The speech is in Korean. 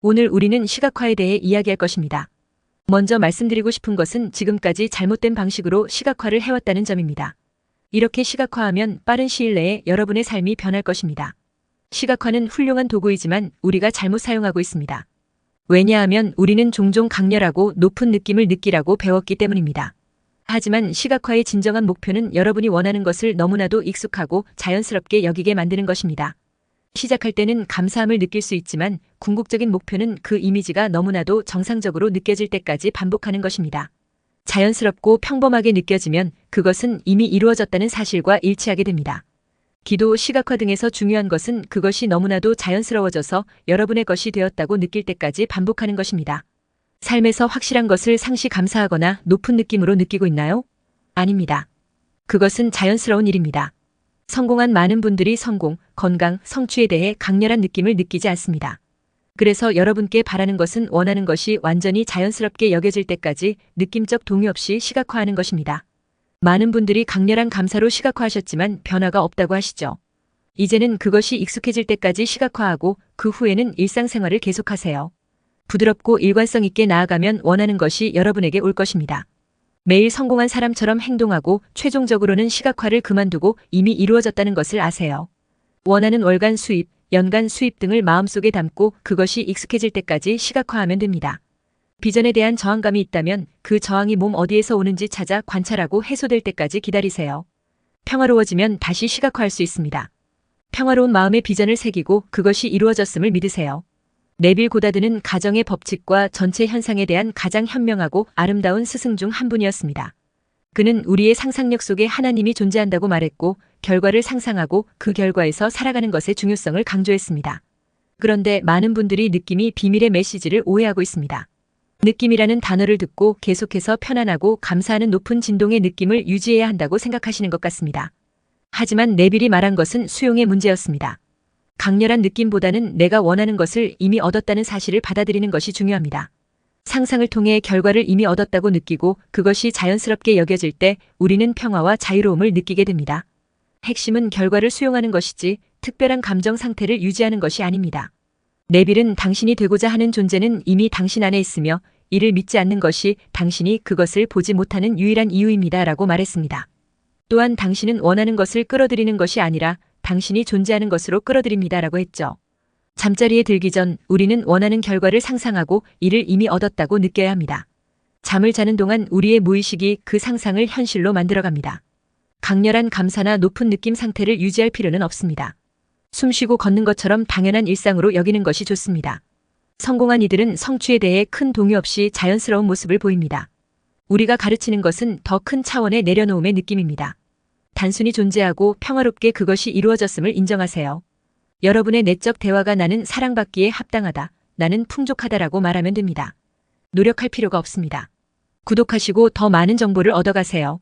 오늘 우리는 시각화에 대해 이야기할 것입니다. 먼저 말씀드리고 싶은 것은 지금까지 잘못된 방식으로 시각화를 해왔다는 점입니다. 이렇게 시각화하면 빠른 시일 내에 여러분의 삶이 변할 것입니다. 시각화는 훌륭한 도구이지만 우리가 잘못 사용하고 있습니다. 왜냐하면 우리는 종종 강렬하고 높은 느낌을 느끼라고 배웠기 때문입니다. 하지만 시각화의 진정한 목표는 여러분이 원하는 것을 너무나도 익숙하고 자연스럽게 여기게 만드는 것입니다. 시작할 때는 감사함을 느낄 수 있지만 궁극적인 목표는 그 이미지가 너무나도 정상적으로 느껴질 때까지 반복하는 것입니다. 자연스럽고 평범하게 느껴지면 그것은 이미 이루어졌다는 사실과 일치하게 됩니다. 기도, 시각화 등에서 중요한 것은 그것이 너무나도 자연스러워져서 여러분의 것이 되었다고 느낄 때까지 반복하는 것입니다. 삶에서 확실한 것을 상시 감사하거나 높은 느낌으로 느끼고 있나요? 아닙니다. 그것은 자연스러운 일입니다. 성공한 많은 분들이 성공, 건강, 성취에 대해 강렬한 느낌을 느끼지 않습니다. 그래서 여러분께 바라는 것은 원하는 것이 완전히 자연스럽게 여겨질 때까지 느낌적 동요 없이 시각화하는 것입니다. 많은 분들이 강렬한 감사로 시각화하셨지만 변화가 없다고 하시죠. 이제는 그것이 익숙해질 때까지 시각화하고 그 후에는 일상생활을 계속하세요. 부드럽고 일관성 있게 나아가면 원하는 것이 여러분에게 올 것입니다. 매일 성공한 사람처럼 행동하고 최종적으로는 시각화를 그만두고 이미 이루어졌다는 것을 아세요. 원하는 월간 수입, 연간 수입 등을 마음속에 담고 그것이 익숙해질 때까지 시각화하면 됩니다. 비전에 대한 저항감이 있다면 그 저항이 몸 어디에서 오는지 찾아 관찰하고 해소될 때까지 기다리세요. 평화로워지면 다시 시각화할 수 있습니다. 평화로운 마음의 비전을 새기고 그것이 이루어졌음을 믿으세요. 네빌 고다드는 가정의 법칙과 전체 현상에 대한 가장 현명하고 아름다운 스승 중 한 분이었습니다. 그는 우리의 상상력 속에 하나님이 존재한다고 말했고 결과를 상상하고 그 결과에서 살아가는 것의 중요성을 강조했습니다. 그런데 많은 분들이 느낌이 비밀의 메시지를 오해하고 있습니다. 느낌이라는 단어를 듣고 계속해서 편안하고 감사하는 높은 진동의 느낌을 유지해야 한다고 생각하시는 것 같습니다. 하지만 네빌이 말한 것은 수용의 문제였습니다. 강렬한 느낌보다는 내가 원하는 것을 이미 얻었다는 사실을 받아들이는 것이 중요합니다. 상상을 통해 결과를 이미 얻었다고 느끼고 그것이 자연스럽게 여겨질 때 우리는 평화와 자유로움을 느끼게 됩니다. 핵심은 결과를 수용하는 것이지 특별한 감정 상태를 유지하는 것이 아닙니다. 네빌은 당신이 되고자 하는 존재는 이미 당신 안에 있으며 이를 믿지 않는 것이 당신이 그것을 보지 못하는 유일한 이유입니다. 라고 말했습니다. 또한 당신은 원하는 것을 끌어들이는 것이 아니라 당신이 존재하는 것으로 끌어들입니다. 라고 했죠. 잠자리에 들기 전 우리는 원하는 결과를 상상하고 이를 이미 얻었다고 느껴야 합니다. 잠을 자는 동안 우리의 무의식이 그 상상을 현실로 만들어갑니다. 강렬한 감사나 높은 느낌 상태를 유지할 필요는 없습니다. 숨쉬고 걷는 것처럼 당연한 일상으로 여기는 것이 좋습니다. 성공한 이들은 성취에 대해 큰 동요 없이 자연스러운 모습을 보입니다. 우리가 가르치는 것은 더 큰 차원의 내려놓음의 느낌입니다. 단순히 존재하고 평화롭게 그것이 이루어졌음을 인정하세요. 여러분의 내적 대화가 나는 사랑받기에 합당하다, 나는 풍족하다라고 말하면 됩니다. 노력할 필요가 없습니다. 구독하시고 더 많은 정보를 얻어가세요.